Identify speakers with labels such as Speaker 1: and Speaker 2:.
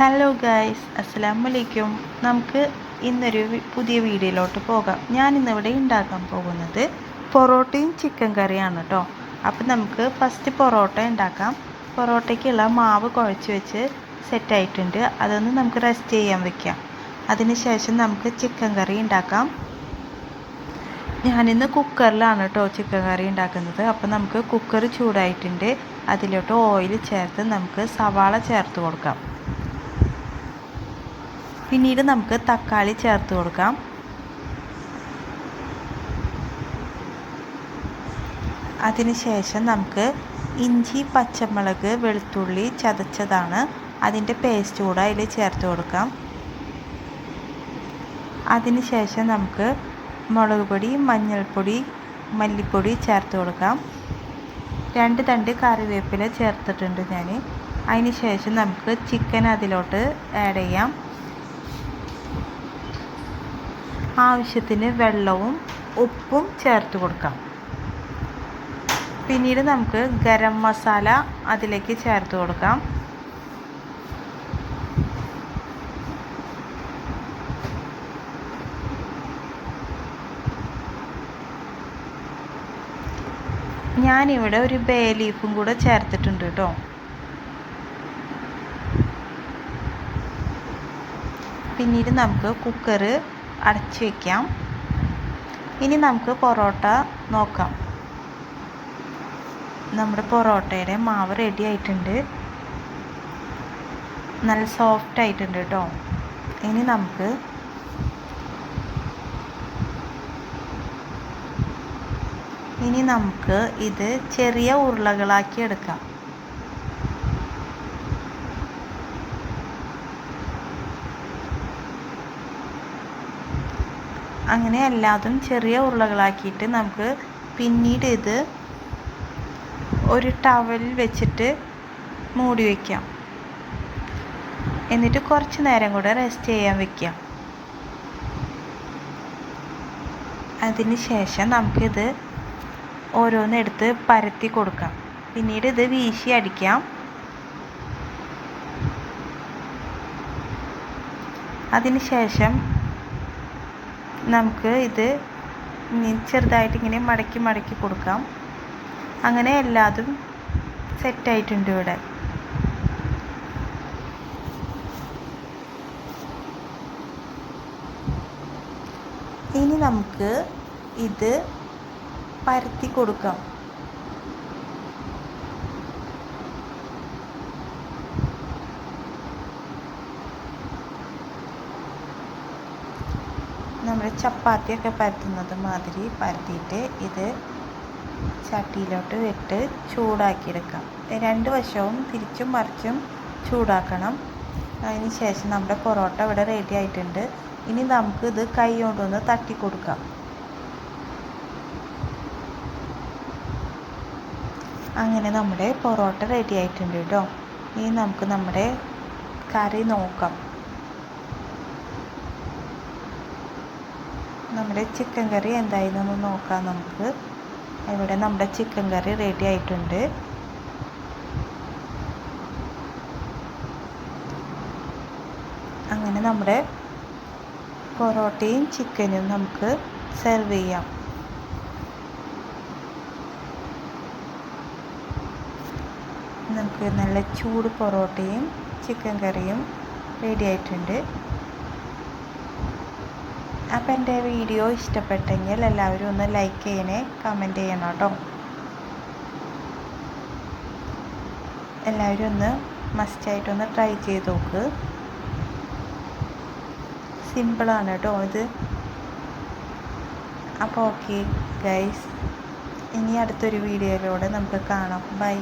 Speaker 1: Hello guys അസ്സലാമു വലൈക്കും നമുക്ക് ഇന്നൊരു പുതിയ വീഡിയോയിലോട്ട് പോകാം. ഞാൻ ഇന്നിവിടെ ഉണ്ടാക്കാൻ പോകുന്നത് പൊറോട്ടയും ചിക്കൻ കറിയാണ് കേട്ടോ അപ്പം നമുക്ക് ഫസ്റ്റ് പൊറോട്ട ഉണ്ടാക്കാം. പൊറോട്ടയ്ക്കുള്ള മാവ് കുഴച്ച് വെച്ച് സെറ്റായിട്ടുണ്ട് അതൊന്ന് നമുക്ക് റെസ്റ്റ് ചെയ്യാൻ വെക്കാം. അതിന് ശേഷം നമുക്ക് ചിക്കൻ കറി ഉണ്ടാക്കാം. ഞാനിന്ന് കുക്കറിലാണ് കേട്ടോ ചിക്കൻ കറി ഉണ്ടാക്കുന്നത്. അപ്പം നമുക്ക് കുക്കർ ചൂടായിട്ടുണ്ട്. അതിലോട്ട് ഓയിൽ ചേർത്ത് നമുക്ക് സവാള ചേർത്ത് കൊടുക്കാം. പിന്നീട് നമുക്ക് തക്കാളി ചേർത്ത് കൊടുക്കാം. അതിനുശേഷം നമുക്ക് ഇഞ്ചി പച്ചമുളക് വെളുത്തുള്ളി ചതച്ചതാണ്. അതിന്റെ പേസ്റ്റ് കൂടെ അതിൽ ചേർത്ത് കൊടുക്കാം. അതിനുശേഷം നമുക്ക് മുളക് പൊടി മഞ്ഞൾപ്പൊടി മല്ലിപ്പൊടി ചേർത്ത് കൊടുക്കാം. രണ്ട് തണ്ട് കറിവേപ്പില ചേർത്തിട്ടുണ്ട് ഞാൻ. അതിന് ശേഷം നമുക്ക് ചിക്കൻ അതിലോട്ട് ആഡ് ചെയ്യാം. ആവശ്യത്തിന് വെള്ളവും ഉപ്പും ചേർത്ത് കൊടുക്കാം. പിന്നീട് നമുക്ക് ഗരം മസാല അതിലേക്ക് ചേർത്ത് കൊടുക്കാം. ഞാനിവിടെ ഒരു ബേ ലീഫും കൂടെ ചേർത്തിട്ടുണ്ട് കേട്ടോ. പിന്നീട് നമുക്ക് കുക്കർ അടച്ചു വയ്ക്കാം ഇനി നമുക്ക് പൊറോട്ട നോക്കാം. നമ്മുടെ പൊറോട്ടയുടെ മാവ് റെഡി ആയിട്ടുണ്ട്. നല്ല സോഫ്റ്റ് ആയിട്ടുണ്ട് കേട്ടോ. ഇനി നമുക്ക് ഇനി നമുക്ക് ഇത് ചെറിയ ഉരുളകളാക്കി എടുക്കാം. അങ്ങനെ എല്ലാതും ചെറിയ ഉരുളകളാക്കിയിട്ട് നമുക്ക് പിന്നീട് ഇത് ഒരു ടവൽ വെച്ചിട്ട് മൂടി വയ്ക്കാം എന്നിട്ട് കുറച്ച് നേരം കൂടെ റെസ്റ്റ് ചെയ്യാൻ വെക്കാം. അതിന് ശേഷം നമുക്കിത് ഓരോന്നെടുത്ത് പരത്തി കൊടുക്കാം. പിന്നീട് ഇത് വീശി അടിക്കാം. അതിന് ശേഷം നമുക്ക് ഇത് ചെറുതായിട്ട് ഇങ്ങനെ മടക്കി മടക്കി കൊടുക്കാം. അങ്ങനെ എല്ലാതും സെറ്റായിട്ടുണ്ട് ഇവിടെ. ഇനി നമുക്ക് ഇത് പരത്തി കൊടുക്കാം. നമ്മൾ ചപ്പാത്തിയൊക്കെ പരത്തുന്നത് മാതിരി പരത്തിയിട്ട് ഇത് ചട്ടിയിലോട്ട് ഇട്ട് ചൂടാക്കിയെടുക്കാം. രണ്ട് വശവും തിരിച്ചും മറിച്ചും ചൂടാക്കണം. അതിന് ശേഷം നമ്മുടെ പൊറോട്ട ഇവിടെ റെഡി ആയിട്ടുണ്ട്. ഇനി നമുക്ക് ഇത് കൈ കൊണ്ടൊന്ന് തട്ടി കൊടുക്കാം. അങ്ങനെ നമ്മുടെ പൊറോട്ട റെഡി ആയിട്ടുണ്ട് കേട്ടോ. ഇനി നമുക്ക് നമ്മുടെ കറി നോക്കാം. നമ്മുടെ ചിക്കൻ കറി എന്തായിരുന്നു നോക്കാം നമുക്ക്. ഇവിടെ നമ്മുടെ ചിക്കൻ കറി റെഡി ആയിട്ടുണ്ട്. അങ്ങനെ നമ്മുടെ പൊറോട്ടയും ചിക്കനും നമുക്ക് സെർവ് ചെയ്യാം. നമുക്ക് നല്ല ചൂട് പൊറോട്ടയും ചിക്കൻ കറിയും റെഡി ആയിട്ടുണ്ട്. അപ്പം എന്റെ വീഡിയോ ഇഷ്ടപ്പെട്ടെങ്കിൽ എല്ലാവരും ഒന്ന് ലൈക്ക് ചെയ്യണേ കമന്റ് ചെയ്യണം കേട്ടോ. എല്ലാവരും ഒന്ന് മസ്റ്റായിട്ടൊന്ന് ട്രൈ ചെയ്ത് നോക്ക്. സിമ്പിളാണ് കേട്ടോ ഇത്. അപ്പോൾ ഓക്കെ ഗൈസ് ഇനി അടുത്തൊരു വീഡിയോയിലൂടെ നമുക്ക് കാണാം. ബൈ.